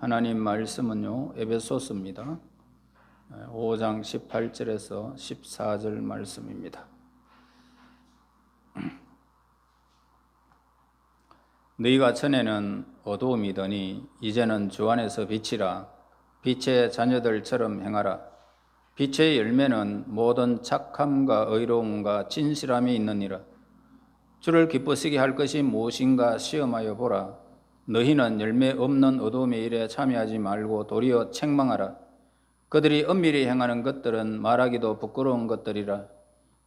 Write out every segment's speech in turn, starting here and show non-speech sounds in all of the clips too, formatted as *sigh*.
하나님 말씀은요, 에베소스입니다. 5장 18절에서 14절 말씀입니다. *clears throat* 너희가 전에는 어두움이더니 이제는 주 안에서 빛이라 빛의 자녀들처럼 행하라 빛의 열매는 모든 착함과 의로움과 진실함이 있느니라 주를 기쁘시게 할 것이 무엇인가 시험하여 보라 너희는 열매 없는 어두움의 일에 참여하지 말고 도리어 책망하라. 그들이 엄밀히 행하는 것들은 말하기도 부끄러운 것들이라.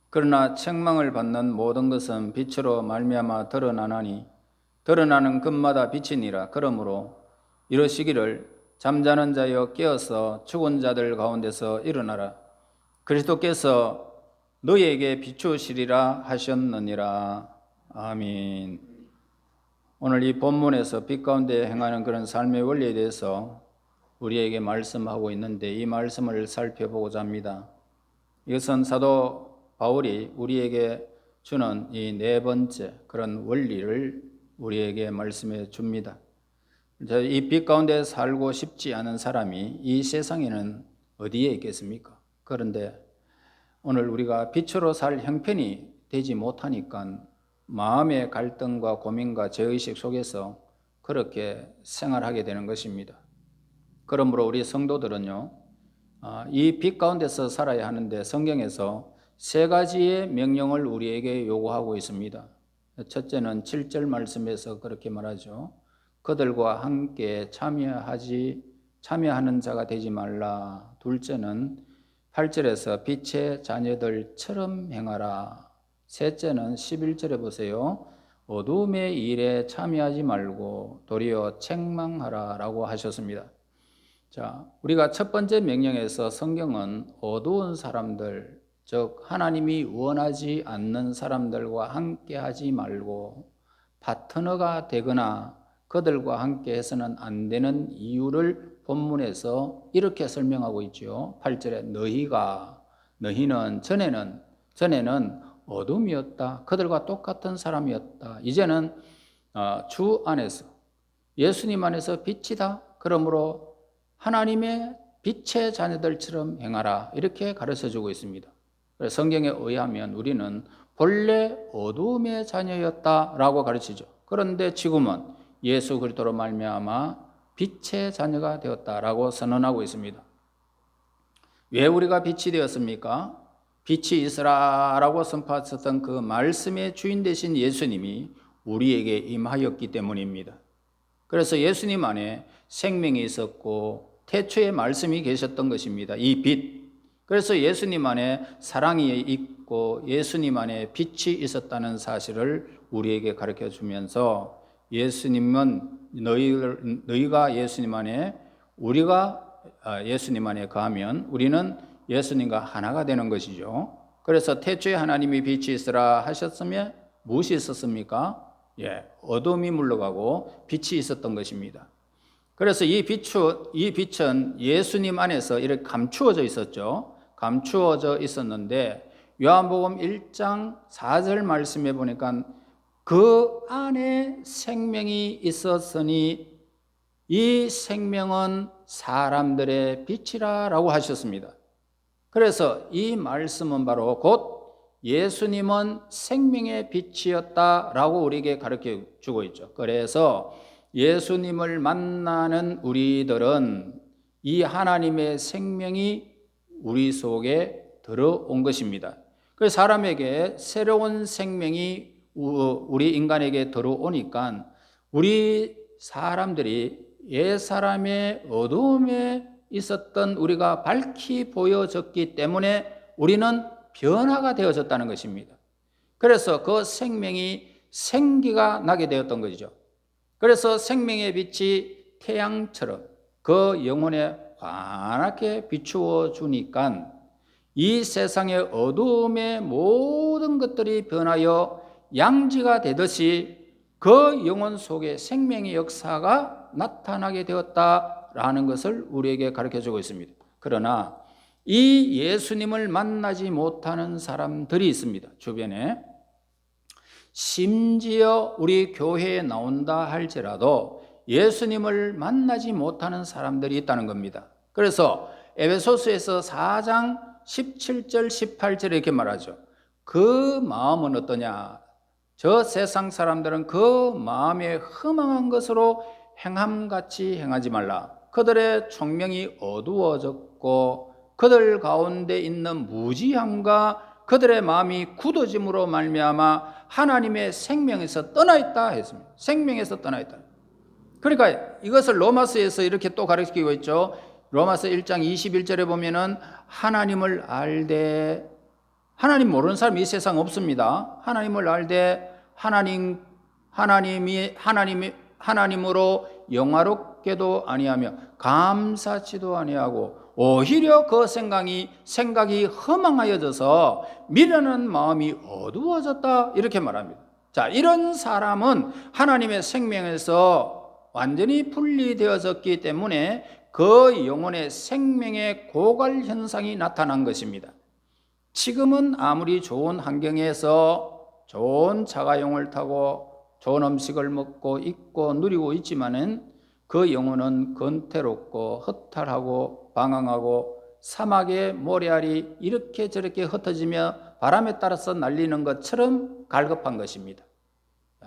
그러나 책망을 받는 모든 것은 빛으로 말미암아 드러나나니 드러나는 것마다 빛이니라. 그러므로 이러시기를 잠자는 자여 깨어서 죽은 자들 가운데서 일어나라. 그리스도께서 너희에게 비추시리라 하셨느니라. 아멘 오늘 이 본문에서 빛 가운데 행하는 그런 삶의 원리에 대해서 우리에게 말씀하고 있는데 이 말씀을 살펴보고자 합니다. 이것은 사도 바울이 우리에게 주는 이 네 번째 그런 원리를 우리에게 말씀해 줍니다. 이 빛 가운데 살고 싶지 않은 사람이 이 세상에는 어디에 있겠습니까? 그런데 오늘 우리가 빛으로 살 형편이 되지 못하니까 마음의 갈등과 고민과 죄의식 속에서 그렇게 생활하게 되는 것입니다. 그러므로 우리 성도들은요, 아, 이빛 가운데서 살아야 하는데 성경에서 세 가지의 명령을 우리에게 요구하고 있습니다. 첫째는 7절 말씀에서 그렇게 말하죠. 그들과 함께 참여하지 참여하는 자가 되지 말라. 둘째는 8절에서 빛의 자녀들처럼 행하라. 셋째는 11절에 보세요. 어둠의 일에 참여하지 말고 도리어 책망하라 라고 하셨습니다. 자, 우리가 첫 번째 명령에서 성경은 어두운 사람들, 즉 하나님이 원하지 않는 사람들과 함께 하지 말고 파트너가 되거나 그들과 함께 해서는 안 되는 이유를 본문에서 이렇게 설명하고 있죠. 8절에 너희가 너희는 전에는 전에는 어둠이었다. 그들과 똑같은 사람이었다. 이제는 어, 주 안에서 예수님 안에서 빛이다. 그러므로 하나님의 빛의 자녀들처럼 행하라. 이렇게 가르쳐 주고 있습니다. 성경에 의하면 우리는 본래 어둠의 자녀였다라고 가르치죠. 그런데 지금은 예수 그리스도로 말미암아 빛의 자녀가 되었다라고 선언하고 있습니다. 왜 우리가 빛이 되었습니까? 빛이 있으라라고 선포하셨던 그 말씀의 주인 되신 예수님이 우리에게 임하였기 때문입니다. 그래서 예수님 안에 생명이 있었고 태초에 말씀이 계셨던 것입니다. 이 빛. 그래서 예수님 안에 사랑이 있고 예수님 안에 빛이 있었다는 사실을 우리에게 가르쳐 주면서 예수님은 너희 너희가 예수님 안에 우리가 아, 예수님 안에 거하면 우리는 예수님과 하나가 되는 것이죠. 그래서 태초에 하나님이 빛이 있으라 하셨으면 무엇이 있었습니까? 예, 어둠이 물러가고 빛이 있었던 것입니다. 그래서 이 빛은, 이 빛은 예수님 안에서 이렇게 감추어져 있었죠. 감추어져 있었는데 요한복음 1장 4절 말씀에 보니까 그 안에 생명이 있었으니 이 생명은 사람들의 빛이라라고 하셨습니다. 그래서 이 말씀은 바로 곧 예수님은 생명의 빛이었다라고 우리에게 가르쳐 주고 있죠. 그래서 예수님을 만나는 우리들은 이 하나님의 생명이 우리 속에 들어온 것입니다. 그 사람에게 새로운 생명이 우리 인간에게 들어오니까 우리 사람들이 옛 사람의 어두움에 있었던 우리가 밝히 보여졌기 때문에 우리는 변화가 되어졌다는 것입니다. 그래서 그 생명이 생기가 나게 되었던 것이죠. 그래서 생명의 빛이 태양처럼 그 영혼에 환하게 비추어 주니까 이 세상의 어두움의 모든 것들이 변하여 양지가 되듯이 그 영혼 속에 생명의 역사가 나타나게 되었다 라는 것을 우리에게 가르쳐 주고 있습니다. 그러나 이 예수님을 만나지 못하는 사람들이 있습니다. 주변에. 심지어 우리 교회에 나온다 할지라도 예수님을 만나지 못하는 사람들이 있다는 겁니다. 그래서 에베소스에서 4장 17절 18절에 이렇게 말하죠. 그 마음은 어떠냐? 저 세상 사람들은 그 마음에 허망한 것으로 행함같이 행하지 말라. 그들의 총명이 어두워졌고 그들 가운데 있는 무지함과 그들의 마음이 굳어짐으로 말미암아 하나님의 생명에서 떠나 있다 했습니다. 생명에서 떠나 있다. 그러니까 이것을 로마서에서 이렇게 또 가르치고 있죠. 로마서 1장 21절에 보면은 하나님을 알되 하나님 모르는 사람이 이 세상 없습니다. 하나님을 알되 하나님 하나님이 하나님이 하나님으로 영화롭 게도 아니하며 감사치도 아니하고 오히려 그 생각이 생각이 허망하여져서 미련한 마음이 어두워졌다 이렇게 말합니다. 자, 이런 사람은 하나님의 생명에서 완전히 분리되어졌기 때문에 그 영혼의 생명의 고갈 현상이 나타난 것입니다. 지금은 아무리 좋은 환경에서 좋은 자가용을 타고 좋은 음식을 먹고 입고 누리고 있지만은 그 영혼은 건태롭고 허탈하고 방황하고 사막의 모래알이 이렇게 저렇게 흩어지며 바람에 따라서 날리는 것처럼 갈급한 것입니다.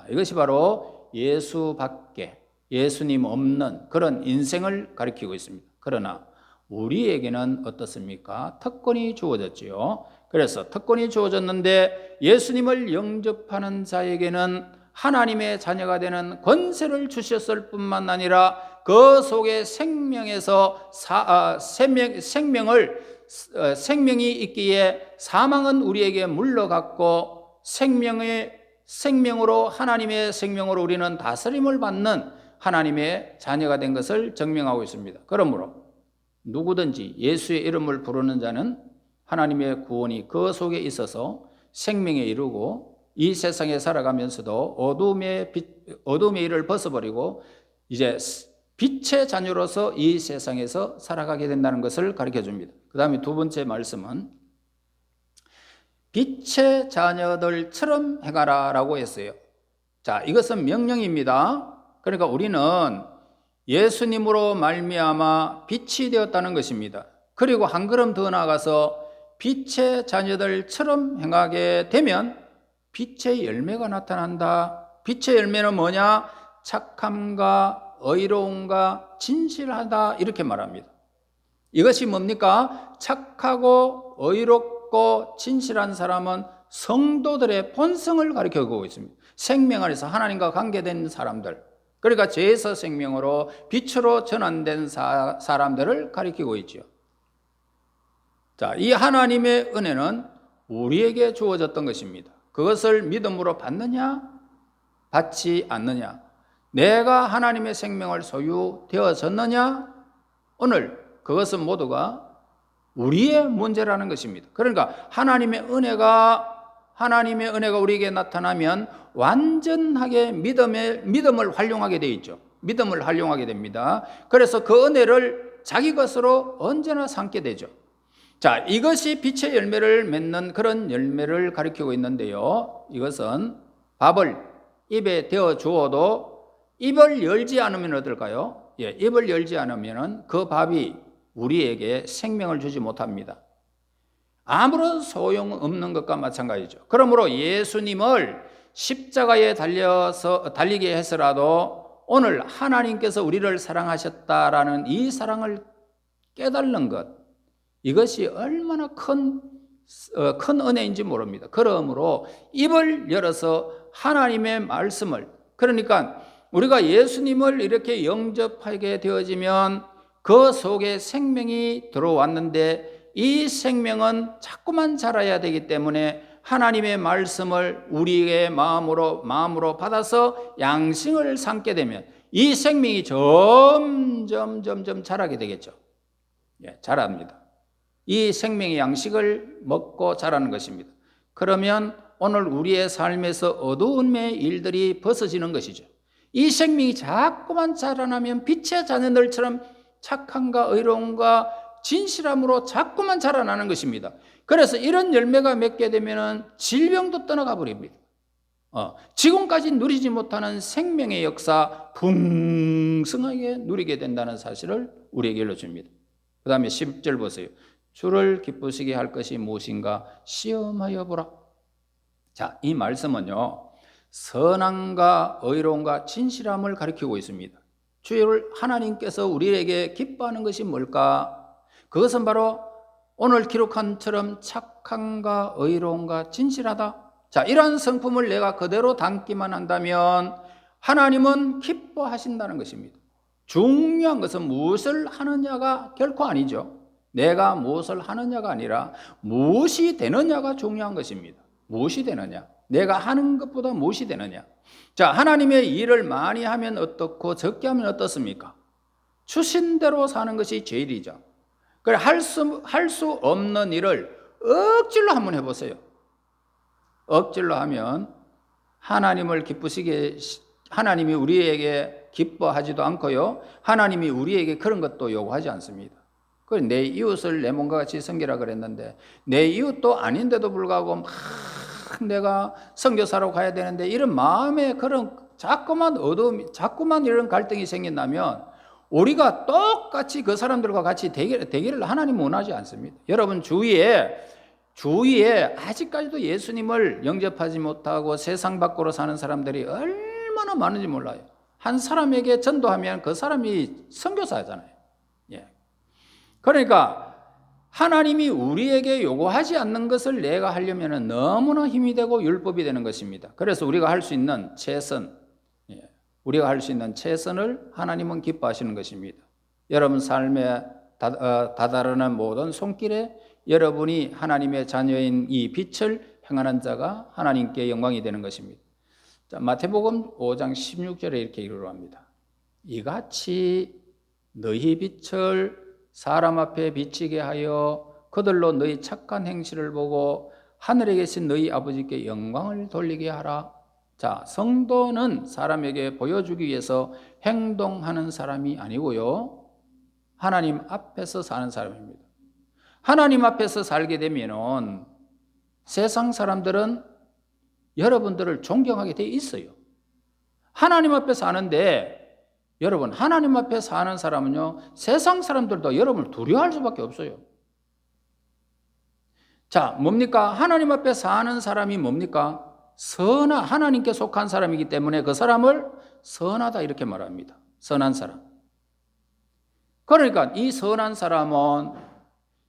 이것이 바로 예수 밖에 예수님 없는 그런 인생을 가리키고 있습니다. 그러나 우리에게는 어떻습니까? 특권이 주어졌지요. 그래서 특권이 주어졌는데 예수님을 영접하는 자에게는 하나님의 자녀가 되는 권세를 주셨을 뿐만 아니라 그 속에 생명에서 사, 아, 생명, 생명을 어, 생명이 있기에 사망은 우리에게 물러갔고 생명의 생명으로 하나님의 생명으로 우리는 다스림을 받는 하나님의 자녀가 된 것을 증명하고 있습니다. 그러므로 누구든지 예수의 이름을 부르는 자는 하나님의 구원이 그 속에 있어서 생명에 이르고 이 세상에 살아가면서도 어둠의 빛, 어둠의 일을 벗어버리고 이제 빛의 자녀로서 이 세상에서 살아가게 된다는 것을 가르쳐 줍니다. 그 다음에 두 번째 말씀은 빛의 자녀들처럼 행하라 라고 했어요. 자, 이것은 명령입니다. 그러니까 우리는 예수님으로 말미암아 빛이 되었다는 것입니다. 그리고 한 걸음 더 나아가서 빛의 자녀들처럼 행하게 되면 빛의 열매가 나타난다. 빛의 열매는 뭐냐? 착함과 의로움과 진실하다 이렇게 말합니다. 이것이 뭡니까? 착하고 의롭고 진실한 사람은 성도들의 본성을 가리켜주고 있습니다. 생명 안에서 하나님과 관계된 사람들, 그러니까 죄에서 생명으로 빛으로 전환된 사, 사람들을 가리키고 있죠. 자, 이 하나님의 은혜는 우리에게 주어졌던 것입니다. 그것을 믿음으로 받느냐, 받지 않느냐, 내가 하나님의 생명을 소유되어졌느냐, 오늘 그것은 모두가 우리의 문제라는 것입니다. 그러니까 하나님의 은혜가 하나님의 은혜가 우리에게 나타나면 완전하게 믿음의 믿음을 활용하게 돼 있죠. 믿음을 활용하게 됩니다. 그래서 그 은혜를 자기 것으로 언제나 삼게 되죠. 자, 이것이 빛의 열매를 맺는 그런 열매를 가리키고 있는데요. 이것은 밥을 입에 대어 주어도 입을 열지 않으면 어떨까요? 예, 입을 열지 않으면 그 밥이 우리에게 생명을 주지 못합니다. 아무런 소용 없는 것과 마찬가지죠. 그러므로 예수님을 십자가에 달려서 달리게 해서라도 오늘 하나님께서 우리를 사랑하셨다라는 이 사랑을 깨달는 것, 이것이 얼마나 큰, 어, 큰 은혜인지 모릅니다. 그러므로 입을 열어서 하나님의 말씀을, 그러니까 우리가 예수님을 이렇게 영접하게 되어지면 그 속에 생명이 들어왔는데 이 생명은 자꾸만 자라야 되기 때문에 하나님의 말씀을 우리의 마음으로 마음으로 받아서 양식을 삼게 되면 이 생명이 점점 점점 자라게 되겠죠. 예, 자랍니다. 이 생명의 양식을 먹고 자라는 것입니다. 그러면 오늘 우리의 삶에서 어두움의 일들이 벗어지는 것이죠. 이 생명이 자꾸만 자라나면 빛의 자녀들처럼 착함과 의로움과 진실함으로 자꾸만 자라나는 것입니다. 그래서 이런 열매가 맺게 되면 질병도 떠나가 버립니다. 어, 지금까지 누리지 못하는 생명의 역사 풍성하게 누리게 된다는 사실을 우리에게 일러줍니다. 그 다음에 10절 보세요. 주를 기쁘시게 할 것이 무엇인가 시험하여 보라. 자, 이 말씀은요, 선함과 의로움과 진실함을 가리키고 있습니다. 주를 하나님께서 우리에게 기뻐하는 것이 뭘까? 그것은 바로 오늘 기록한처럼 착함과 의로움과 진실하다. 자, 이러한 성품을 내가 그대로 담기만 한다면 하나님은 기뻐하신다는 것입니다. 중요한 것은 무엇을 하느냐가 결코 아니죠. 내가 무엇을 하느냐가 아니라 무엇이 되느냐가 중요한 것입니다. 무엇이 되느냐? 내가 하는 것보다 무엇이 되느냐? 자, 하나님의 일을 많이 하면 어떻고 적게 하면 어떻습니까? 주신 대로 사는 것이 제일이죠. 그래 할 수 할 수 없는 일을 억지로 한번 해보세요. 억지로 하면 하나님을 기쁘시게 하나님이 우리에게 기뻐하지도 않고요. 하나님이 우리에게 그런 것도 요구하지 않습니다. 그래 내 이웃을 내 몸과 같이 섬기라 그랬는데 내 이웃도 아닌데도 불구하고 막 내가 선교사로 가야 되는데 이런 마음에 그런 자꾸만 어두움, 자꾸만 이런 갈등이 생긴다면 우리가 똑같이 그 사람들과 같이 대결, 대결을 하나님 원하지 않습니다. 여러분 주위에 주위에 아직까지도 예수님을 영접하지 못하고 세상 밖으로 사는 사람들이 얼마나 많은지 몰라요. 한 사람에게 전도하면 그 사람이 선교사잖아요. 예. 그러니까 하나님이 우리에게 요구하지 않는 것을 내가 하려면 너무나 힘이 되고 율법이 되는 것입니다. 그래서 우리가 할 수 있는 최선, 예. 우리가 할 수 있는 최선을 하나님은 기뻐하시는 것입니다. 여러분 삶에 다, 어, 다다르는 모든 손길에 여러분이 하나님의 자녀인 이 빛을 행하는 자가 하나님께 영광이 되는 것입니다. 자, 마태복음 5장 16절에 이렇게 이르합니다. 이같이 너희 빛을 사람 앞에 비치게 하여 그들로 너희 착한 행실을 보고 하늘에 계신 너희 아버지께 영광을 돌리게 하라. 자, 성도는 사람에게 보여주기 위해서 행동하는 사람이 아니고요. 하나님 앞에서 사는 사람입니다. 하나님 앞에서 살게 되면은 세상 사람들은 여러분들을 존경하게 돼 있어요. 하나님 앞에 사는데 여러분 하나님 앞에 사는 사람은요 세상 사람들도 여러분을 두려워할 수밖에 없어요. 자 뭡니까 하나님 앞에 사는 사람이 뭡니까 선하 하나님께 속한 사람이기 때문에 그 사람을 선하다 이렇게 말합니다. 선한 사람. 그러니까 이 선한 사람은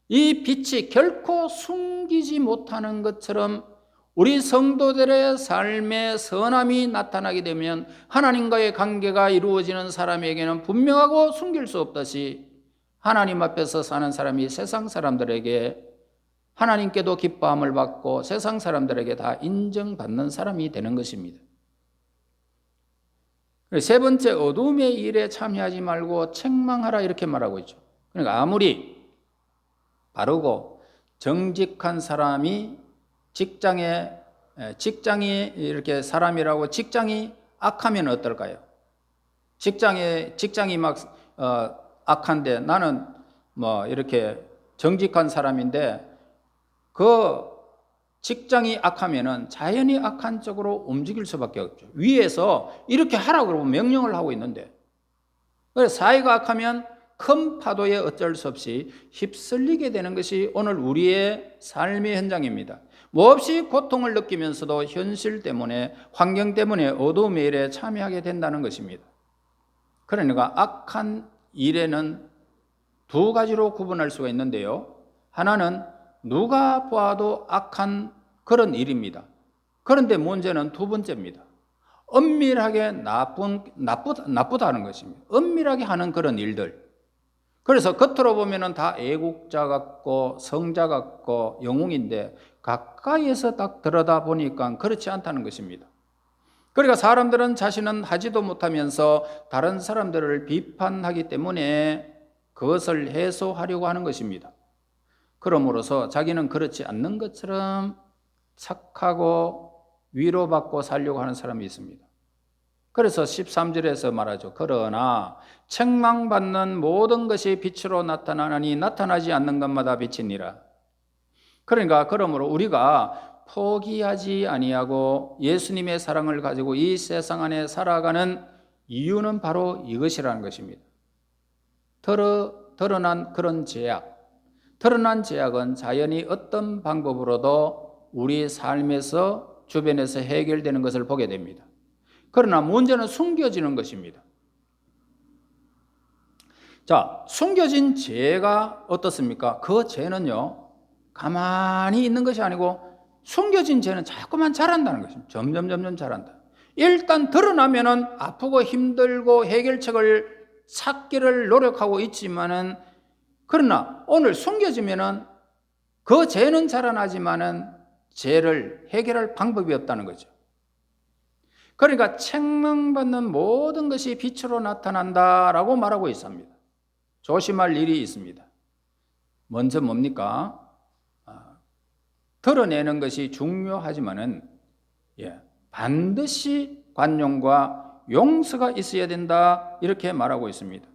이 빛이 결코 숨기지 못하는 것처럼 우리 성도들의 삶의 선함이 나타나게 되면 하나님과의 관계가 이루어지는 사람에게는 분명하고 숨길 수 없듯이 하나님 앞에서 사는 사람이 세상 사람들에게 하나님께도 기뻐함을 받고 세상 사람들에게 다 인정받는 사람이 되는 것입니다. 세 번째 어둠의 일에 참여하지 말고 책망하라 이렇게 말하고 있죠. 그러니까 아무리 바르고 정직한 사람이 직장에 직장이 이렇게 사람이라고 직장이 악하면 어떨까요? 직장에 직장이 막 어, 악한데 나는 뭐 이렇게 정직한 사람인데 그 직장이 악하면은 자연히 악한 쪽으로 움직일 수밖에 없죠. 위에서 이렇게 하라고 그러고 명령을 하고 있는데. 그래서 사회가 악하면 큰 파도에 어쩔 수 없이 휩쓸리게 되는 것이 오늘 우리의 삶의 현장입니다. 몹시 고통을 느끼면서도 현실 때문에 환경 때문에 어두움의 일에 참여하게 된다는 것입니다. 그러니까 악한 일에는 두 가지로 구분할 수가 있는데요. 하나는 누가 보아도 악한 그런 일입니다. 그런데 문제는 두 번째입니다. 엄밀하게 나쁜, 나쁘, 나쁘다는 것입니다. 엄밀하게 하는 그런 일들. 그래서 겉으로 보면은 다 애국자 같고 성자 같고 영웅인데 가까이에서 딱 들여다 보니까 그렇지 않다는 것입니다. 그러니까 사람들은 자신은 하지도 못하면서 다른 사람들을 비판하기 때문에 그것을 해소하려고 하는 것입니다. 그러므로서 자기는 그렇지 않는 것처럼 착하고 위로받고 살려고 하는 사람이 있습니다. 그래서 13절에서 말하죠. 그러나 책망받는 모든 것이 빛으로 나타나니 나타나지 않는 것마다 빛이니라. 그러니까 그러므로 우리가 포기하지 아니하고 예수님의 사랑을 가지고 이 세상 안에 살아가는 이유는 바로 이것이라는 것입니다. 드러, 드러난 그런 제약, 드러난 제약은 자연히 어떤 방법으로도 우리 삶에서 주변에서 해결되는 것을 보게 됩니다. 그러나 문제는 숨겨지는 것입니다. 자, 숨겨진 죄가 어떻습니까? 그 죄는요, 가만히 있는 것이 아니고 숨겨진 죄는 자꾸만 자란다는 것입니다. 점점 점점 자란다. 일단 드러나면은 아프고 힘들고 해결책을 찾기를 노력하고 있지만은 그러나 오늘 숨겨지면은 그 죄는 자라나지만은 죄를 해결할 방법이 없다는 거죠. 그러니까 책망받는 모든 것이 빛으로 나타난다라고 말하고 있습니다. 조심할 일이 있습니다. 먼저 뭡니까? 아, 드러내는 것이 중요하지만은 예, 반드시 관용과 용서가 있어야 된다 이렇게 말하고 있습니다.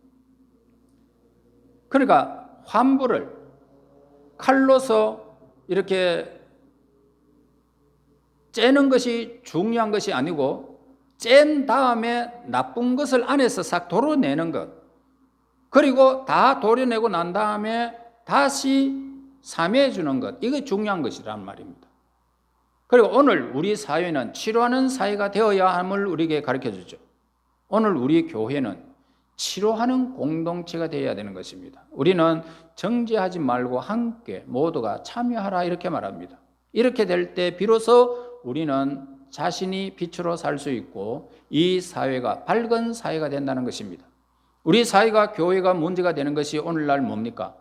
그러니까 환부를 칼로서 이렇게 째는 것이 중요한 것이 아니고 짠 다음에 나쁜 것을 안에서 싹 도려내는 것 그리고 다 도려내고 난 다음에 다시 사매해 주는 것 이게 중요한 것이란 말입니다. 그리고 오늘 우리 사회는 치료하는 사회가 되어야 함을 우리에게 가르쳐 주죠. 오늘 우리 교회는 치료하는 공동체가 되어야 되는 것입니다. 우리는 정죄하지 말고 함께 모두가 참여하라 이렇게 말합니다. 이렇게 될 때 비로소 우리는 자신이 빛으로 살 수 있고 이 사회가 밝은 사회가 된다는 것입니다. 우리 사회가 교회가 문제가 되는 것이 오늘날 뭡니까?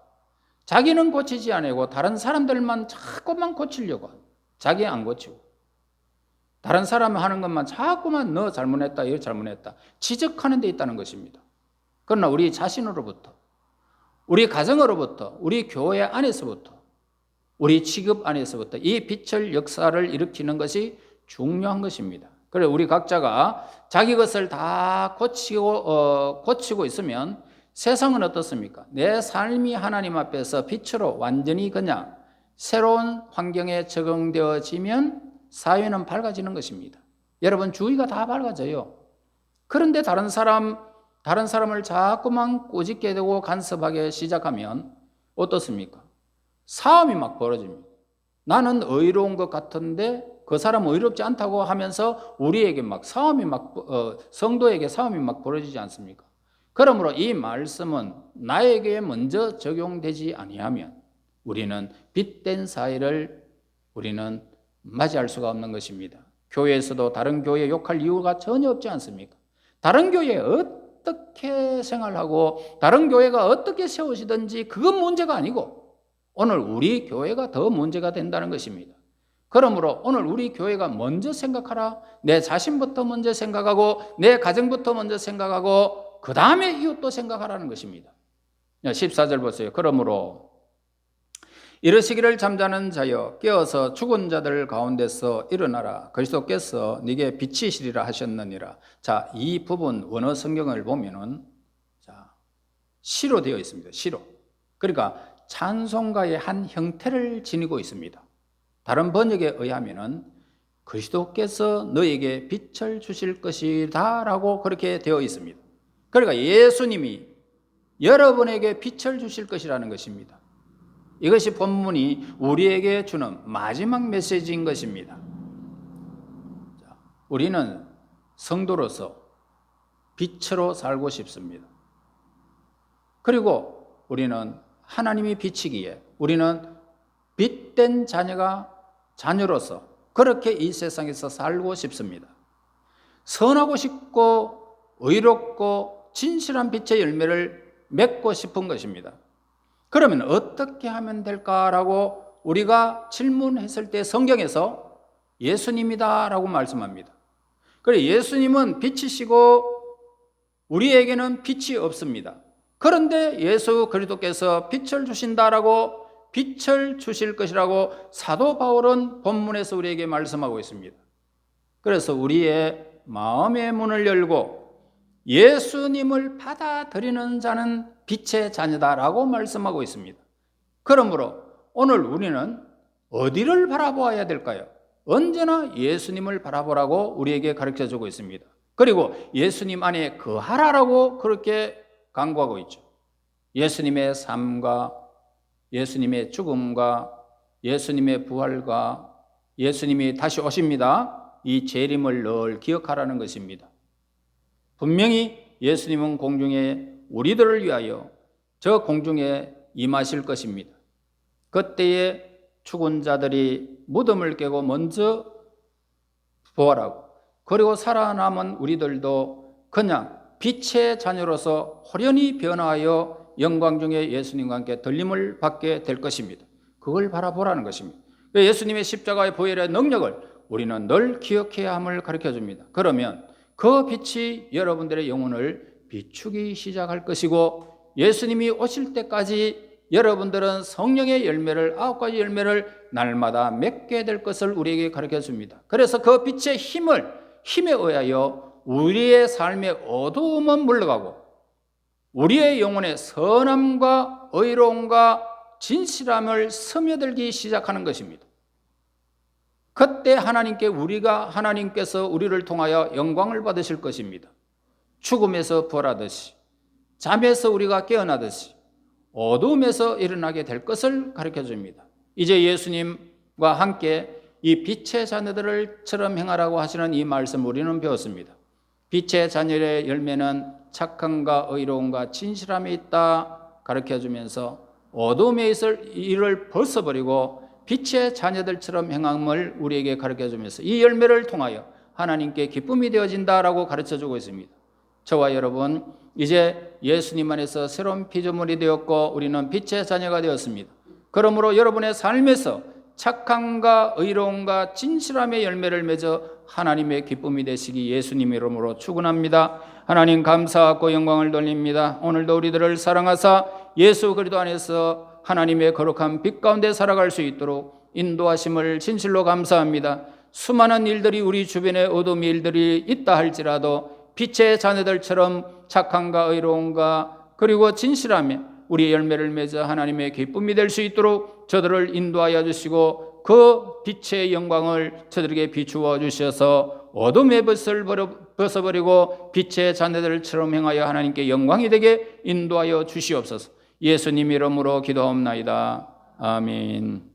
자기는 고치지 않고 다른 사람들만 자꾸만 고치려고 자기 안 고치고 다른 사람 하는 것만 자꾸만 너 잘못했다, 이거 잘못했다 지적하는 데 있다는 것입니다. 그러나 우리 자신으로부터 우리 가정으로부터 우리 교회 안에서부터 우리 직업 안에서부터 이 빛을 역사를 일으키는 것이 중요한 것입니다. 그래 우리 각자가 자기 것을 다 고치고 어, 고치고 있으면 세상은 어떻습니까? 내 삶이 하나님 앞에서 빛으로 완전히 그냥 새로운 환경에 적응되어지면 사회는 밝아지는 것입니다. 여러분 주위가 다 밝아져요. 그런데 다른 사람 다른 사람을 자꾸만 꼬집게 되고 간섭하게 시작하면 어떻습니까? 싸움이 막 벌어집니다. 나는 의로운 것 같은데 그 사람 의롭지 않다고 하면서 우리에게 막 싸움이 막 어, 성도에게 싸움이 막 벌어지지 않습니까? 그러므로 이 말씀은 나에게 먼저 적용되지 아니하면 우리는 빛된 사회를 우리는 맞이할 수가 없는 것입니다. 교회에서도 다른 교회 욕할 이유가 전혀 없지 않습니까? 다른 교회에 어떻게 생활하고 다른 교회가 어떻게 세우시든지 그건 문제가 아니고 오늘 우리 교회가 더 문제가 된다는 것입니다. 그러므로 오늘 우리 교회가 먼저 생각하라. 내 자신부터 먼저 생각하고 내 가정부터 먼저 생각하고 그 다음에 이웃도 생각하라는 것입니다. 14절 보세요. 그러므로 이르시기를 잠자는 자여 깨어서 죽은 자들 가운데서 일어나라 그리스도께서 네게 빛이시리라 하셨느니라. 자, 이 부분 원어 성경을 보면은 자, 시로 되어 있습니다. 시로. 그러니까 찬송가의 한 형태를 지니고 있습니다. 다른 번역에 의하면은 그리스도께서 너에게 빛을 주실 것이다라고 그렇게 되어 있습니다. 그러니까 예수님이 여러분에게 빛을 주실 것이라는 것입니다. 이것이 본문이 우리에게 주는 마지막 메시지인 것입니다. 우리는 성도로서 빛으로 살고 싶습니다. 그리고 우리는 하나님이 빛이기에 우리는 빛된 자녀가 자녀로서 그렇게 이 세상에서 살고 싶습니다. 선하고 싶고 의롭고 진실한 빛의 열매를 맺고 싶은 것입니다. 그러면 어떻게 하면 될까라고 우리가 질문했을 때 성경에서 예수님이다라고 말씀합니다. 그래 예수님은 빛이시고 우리에게는 빛이 없습니다. 그런데 예수 그리스도께서 빛을 주신다라고 빛을 주실 것이라고 사도 바울은 본문에서 우리에게 말씀하고 있습니다. 그래서 우리의 마음의 문을 열고 예수님을 받아들이는 자는 빛의 자녀다라고 말씀하고 있습니다. 그러므로 오늘 우리는 어디를 바라보아야 될까요? 언제나 예수님을 바라보라고 우리에게 가르쳐 주고 있습니다. 그리고 예수님 안에 거하라라고 그렇게 강구하고 있죠. 예수님의 삶과 예수님의 죽음과 예수님의 부활과 예수님이 다시 오십니다. 이 재림을 늘 기억하라는 것입니다. 분명히 예수님은 공중에 우리들을 위하여 저 공중에 임하실 것입니다. 그때에 죽은 자들이 무덤을 깨고 먼저 부활하고 그리고 살아남은 우리들도 그냥 빛의 자녀로서 호련히 변화하여 영광 중에 예수님과 함께 들림을 받게 될 것입니다. 그걸 바라보라는 것입니다. 예수님의 십자가의 보혈의 능력을 우리는 늘 기억해야 함을 가르쳐 줍니다. 그러면 그 빛이 여러분들의 영혼을 비추기 시작할 것이고 예수님이 오실 때까지 여러분들은 성령의 열매를 아홉 가지 열매를 날마다 맺게 될 것을 우리에게 가르쳐 줍니다. 그래서 그 빛의 힘을 힘에 의하여 우리의 삶의 어두움은 물러가고 우리의 영혼의 선함과 의로움과 진실함을 스며들기 시작하는 것입니다. 그때 하나님께 우리가 하나님께서 우리를 통하여 영광을 받으실 것입니다. 죽음에서 부활하듯이 잠에서 우리가 깨어나듯이 어둠에서 일어나게 될 것을 가르쳐 줍니다. 이제 예수님과 함께 이 빛의 자녀들을처럼 행하라고 하시는 이 말씀 우리는 배웠습니다. 빛의 자녀의 열매는 착함과 의로움과 진실함에 있다 가르쳐 주면서 어둠에 있을 이를 벗어버리고 빛의 자녀들처럼 행함을 우리에게 가르쳐 주면서 이 열매를 통하여 하나님께 기쁨이 되어진다라고 가르쳐 주고 있습니다. 저와 여러분 이제 예수님 안에서 새로운 피조물이 되었고 우리는 빛의 자녀가 되었습니다. 그러므로 여러분의 삶에서 착함과 의로움과 진실함의 열매를 맺어 하나님의 기쁨이 되시기 예수님 이름으로 축원합니다. 하나님 감사하고 영광을 돌립니다. 오늘도 우리들을 사랑하사 예수 그리스도 안에서 하나님의 거룩한 빛 가운데 살아갈 수 있도록 인도하심을 진실로 감사합니다. 수많은 일들이 우리 주변에 어둠 일들이 있다 할지라도 빛의 자녀들처럼 착함과 의로움과 그리고 진실함에 우리의 열매를 맺어 하나님의 기쁨이 될 수 있도록 저들을 인도하여 주시고 그 빛의 영광을 저들에게 비추어 주셔서 어둠의 벗을 벗어버리고 빛의 자녀들처럼 행하여 하나님께 영광이 되게 인도하여 주시옵소서. 예수님 이름으로 기도하옵나이다. 아멘.